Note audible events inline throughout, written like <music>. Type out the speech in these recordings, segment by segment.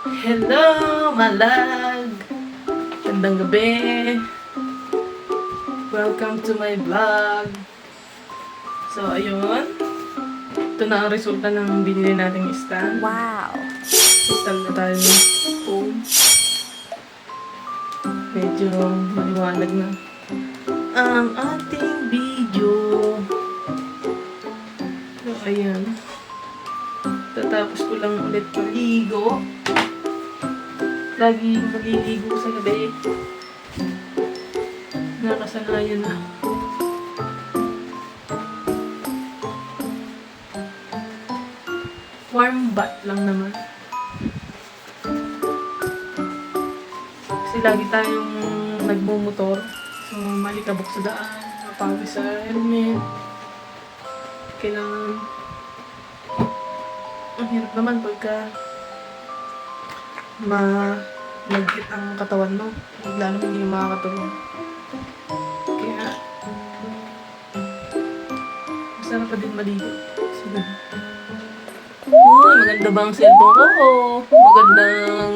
Hello, malag! Gandang gabi! Welcome to my vlog! So, ayun. Ito na ang resulta ng binili nating stand. Wow. Stand na tayo ng phone. Medyo maliwanag na ang ating video. So, ayan. Tatapos ko lang ulit maligo. Lagi maliligo sa gabi. Nakasanayan na. Warm bath lang naman. Kasi lagi tayong nagmumotor. So, malikabok sa daan, mapawis sa helmet. Kailangan... Ang hirap naman pagka ma magkit ang katawan mo. Lalo hindi makakatulong. Kaya, masarap pa din maligo. Sige. Uy, maganda ba ang cellphone ko? Oh, magandang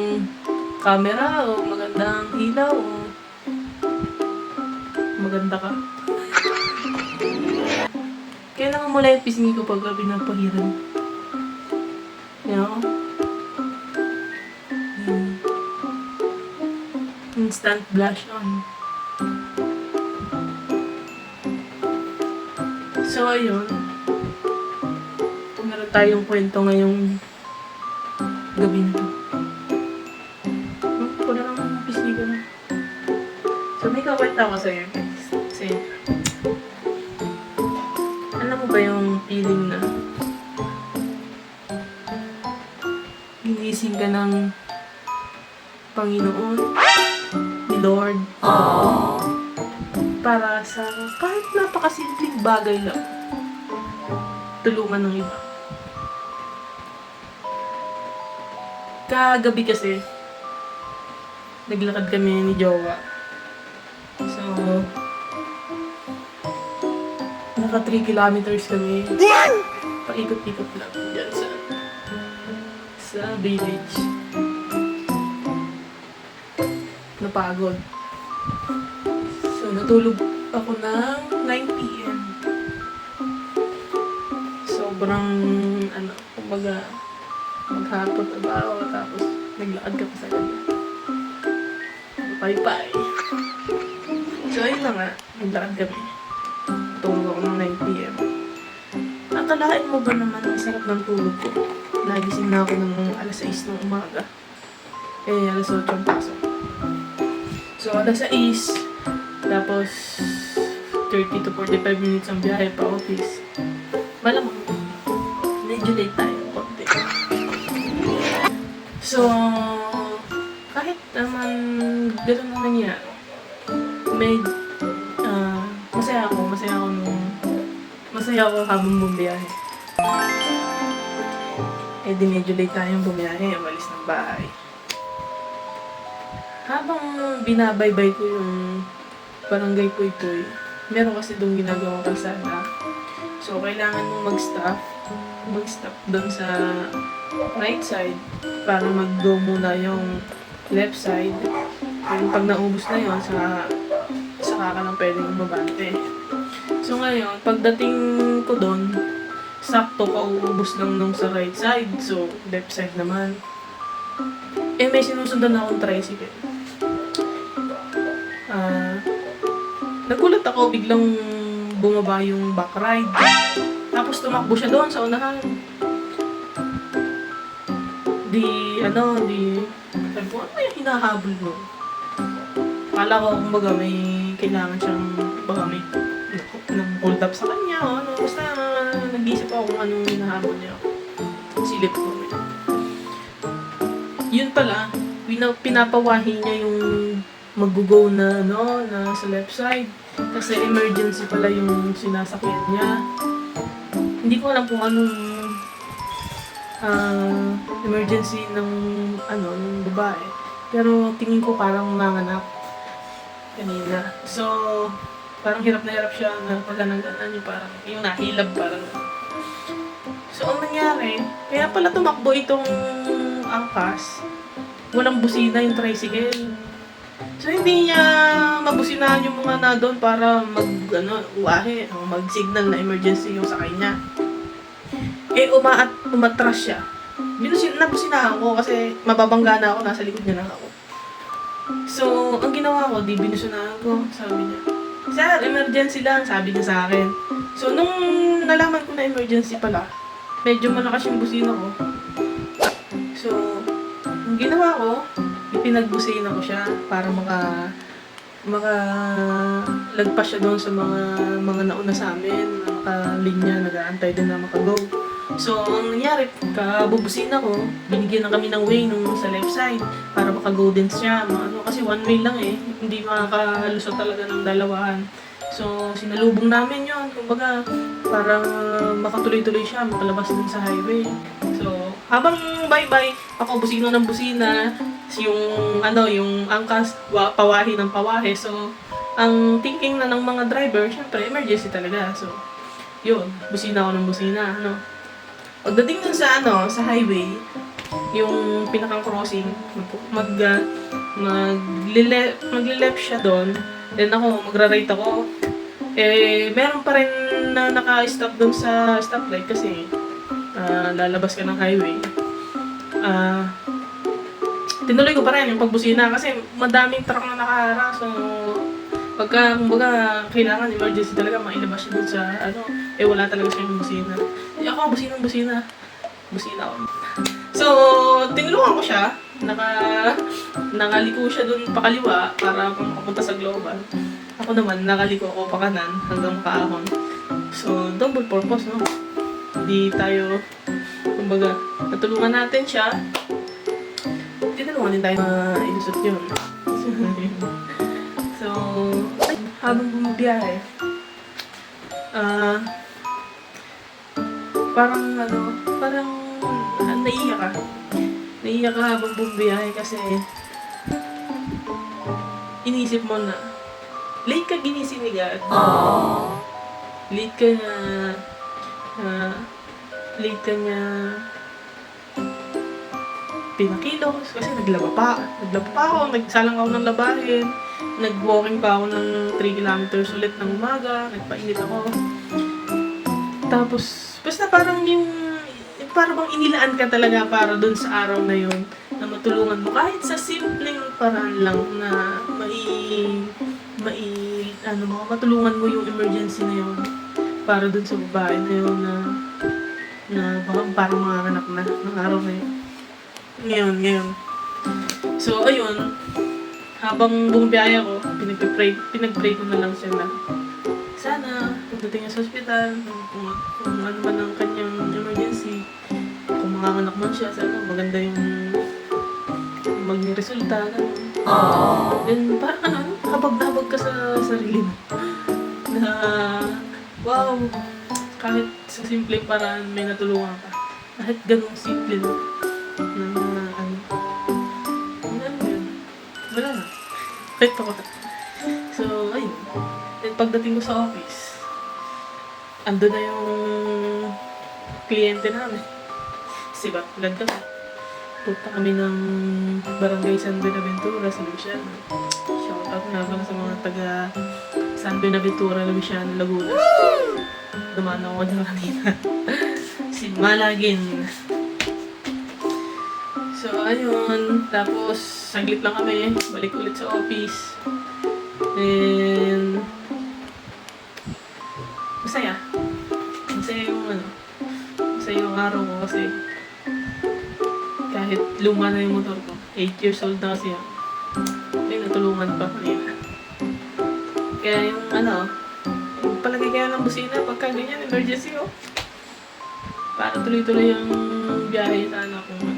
camera o magandang ilaw o maganda ka. Mo lang yung pisngi ko pag pinapahiran. Yan ako. Instant blush on. So, ayun. Meron tayong kwento ngayong gabi na to. Hmm, ko na lang pisngi ko na. So, may kakwenta ko sa'yo, guys. Kasi, alam mo ba yung feeling na ginising ka ng Panginoon, Lord, para sa kahit napakasimpleng bagay lang, tulungan ng iba. Kagabi kasi, naglakad kami ni Jowa. So, naka 3 kilometers kami. Paikot-ikot lang dyan sa sa village. Napagod. So, natulog ako ng 9 p.m. Sobrang, ano, kumbaga, ba ako, tapos naglakad ka pa sa gabi. Bye-bye. So, ayun na nga, naglakad kami. Tulog ako ng 9 p.m. Akalain mo ba naman ang sarap ng tulog ko? Nagising na ako ng alas 6 ng umaga. Eh, alas 8 ang pasok. So, alas 6, tapos 30 to 45 minutes ang biyahe pa office. Malamang, medyo late tayo konti. So, kahit naman gano'n na nangyari, may, ah, masaya ako, masaya ako nung, masaya ako habang bumiyahe. Eh di medyo late tayong bumiyahe, umalis ng bahay. Habang binabaybay ko yung barangay Puy-Puy, meron kasi doon ginagawang kalsada. So, kailangan mong mag-stop, mag-stop doon sa right side para mag-go muna yung left side. And pag naubos na yun, sa saka ka lang pwedeng umabante. So ngayon, pagdating ko doon, sakto pauubos lang nung sa right side. So, left side naman. Eh, may sinusundan akong tricycle. Nagulat ako, biglang bumaba yung back ride. Tapos tumakbo siya doon sa unahan. Di, ano, di, sabi ko, ano yung hinahabol mo? Kala ko, kumbaga, may kailangan siyang, baka may nang hold up sa kanya, o ano, basta nag-iisip ako kung anong hinahabol niya. Silip ko. Yun pala, pina- pinapawahi niya yung mag-go na, no, na sa left side. Kasi emergency pala yung sinasakyan niya. Hindi ko alam kung anong ah, emergency ng ano ng babae. Pero tingin ko parang nanganak kanina. So, parang hirap na hirap siya na pag nang yung parang yung nahilab parang. So, ang nangyari, kaya pala tumakbo itong angkas walang busina yung tricycle. So, hindi niya mabusinahan yung mga na doon para mag, ano, uwahe, o mag-signal na emergency yung sakay niya. Eh, umaat, umatras siya. Binusin, nabusinahan ko kasi mababangga na ako, nasa likod niya na ako. So, ang ginawa ko, di binusunahan ko, sabi niya. Sir, emergency lang, sabi niya sa akin. So, nung nalaman ko na emergency pala, medyo malakas yung busina ko. So, ang ginawa ko, ipinagbusina ko siya para maka maka lagpas siya doon sa mga mga nauna sa amin, na nakalinya, nag-aantay din na makago. So, ang nangyari, kabubusina ko, binigyan na kami ng way nung sa left side para makago din siya. Mga Ano, kasi one way lang eh, hindi makakalusot talaga ng dalawahan. So, sinalubong namin yon kumbaga, para makatuloy-tuloy siya, makalabas din sa highway. So, habang bye-bye, ako busina ng busina, yung ano, yung angkas, wa, pawahi ng pawahi. So, ang thinking na ng mga driver, syempre, emergency talaga. So, yun, busina ako ng busina, ano. Pagdating dun sa ano, sa highway, yung pinakang crossing, mag, uh, maglile, magle-left siya doon, then ako, magra-right ako. Eh, meron pa rin na naka-stop doon sa stoplight kasi ah, lalabas ka ng highway. Ah, tinuloy ko pa rin yung pagbusina kasi madaming truck na nakaharang. So, pagka, kumbaga, kailangan emergency talaga, mailabas siya dun sa, ano, eh, wala talaga siyang busina. Eh, ako, busina, busina. Busina ako. So, tinulungan ko siya. Naka, nakaliko siya dun pakaliwa para makapunta sa global. Ako naman, nakaliko ako pa kanan hanggang paahon. So, double purpose, no? Hindi tayo, kumbaga, natulungan natin siya. Din tayo na ilusot yun. <laughs> so, habang bumabiyahe, ah, parang ano, parang ah, naiiyak ka. Naiiyak ka habang bumabiyahe kasi inisip mo na, late ka ginising ni God. Late ka na, ah, late ka niya pinakilos kasi naglaba pa. Naglaba pa ako, nagsalang ako ng labahin. Nag-walking pa ako ng 3 kilometers ulit ng umaga. Nagpainit ako. Tapos, basta parang yung, parang bang inilaan ka talaga para dun sa araw na yun na matulungan mo kahit sa simpleng paraan lang na mai mai ano mo matulungan mo yung emergency na yun para dun sa babae na yun na na baka parang mga anak na ng araw na yun ngayon, ngayon. So, ayun. Habang bumibiyaya ko, pinag-pray, pinag-pray ko na lang siya na sana, pagdating niya sa ospital, kung, kung ano man ang kanyang emergency, kung manganganak man siya, sana maganda yung maging resulta. Ganun. Then, parang ano, habag-habag ka sa sarili mo. Na, wow, kahit sa simple paraan may natulungan ka. Kahit ganung simple na Ito ko. So, ayun. Then pagdating ko sa office, ando na yung kliyente namin. Si Baklan kami. Punta kami ng Barangay San Buenaventura sa Luciano. Shout out nga pala sa mga taga San Buenaventura, Luciano, Laguna. Dumaan ako dyan kanina. <laughs> si Malagin. So, ayun. Tapos, saglit lang kami. Balik ulit sa office. And, masaya. Masaya yung ano. Masaya yung araw ko kasi kahit luma na yung motor ko. 8 years old na kasi yan. Ay, natulungan pa kanina. Kaya yung ano, yung palagay kaya ng busina pagka ganyan, emergency oh. Para tuloy-tuloy yung biyahe sana kung ano.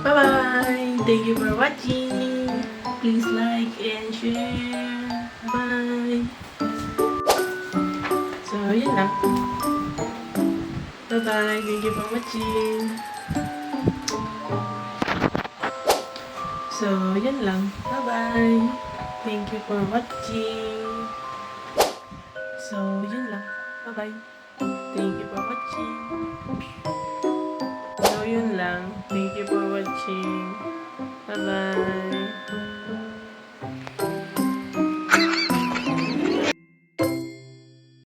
Bye-bye! Thank you for watching! Please like and share! Bye! So, yun lang. Bye-bye! Thank you for watching! So, yun lang. Bye-bye! Thank you for watching! So, yun lang. Bye-bye. Thank you for watching. 行，拜拜。